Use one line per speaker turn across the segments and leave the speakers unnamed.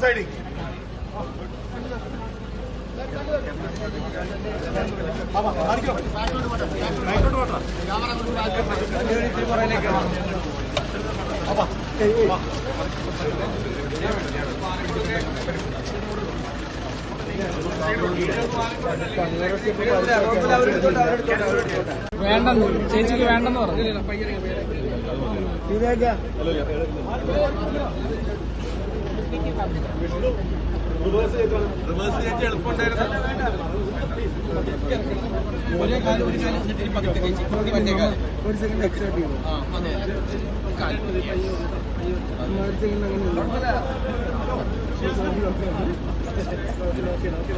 Siding
വേണ്ടെന്ന്. ചേച്ചിക്ക് വേണ്ടെന്ന് പറഞ്ഞു.
റിവേഴ്സ് ചേച്ചി. എളുപ്പമുണ്ടായിരുന്നു
ഒരു സെക്കൻഡ് എക്സ്ട്രാ ആ റിവേഴ്സ്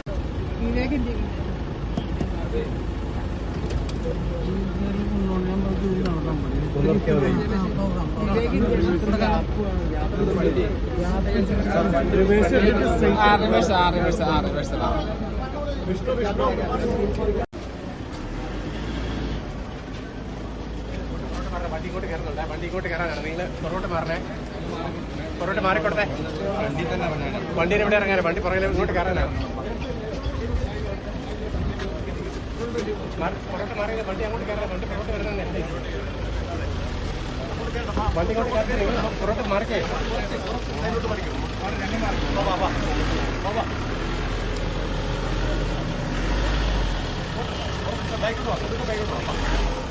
ആ റിവേഴ്സ് ആ
വണ്ടി ഇങ്ങോട്ട് വണ്ടി കയറാനാണ് നിങ്ങൾ പുറകോട്ട് മാറണേ പുറകോട്ട് മാറിക്കൊടുത്തേ
വണ്ടി തന്നെ.
വണ്ടിയിൽ ഇവിടെ ഇറങ്ങാൻ വണ്ടി പുറകിൽ ഇങ്ങോട്ട് കയറാനാണ് വണ്ടി ഇങ്ങോട്ട് കയറി പുറകോട്ട് മാറിക്കേ ബൈക്ക് പോവാം ബൈക്ക് പോവാം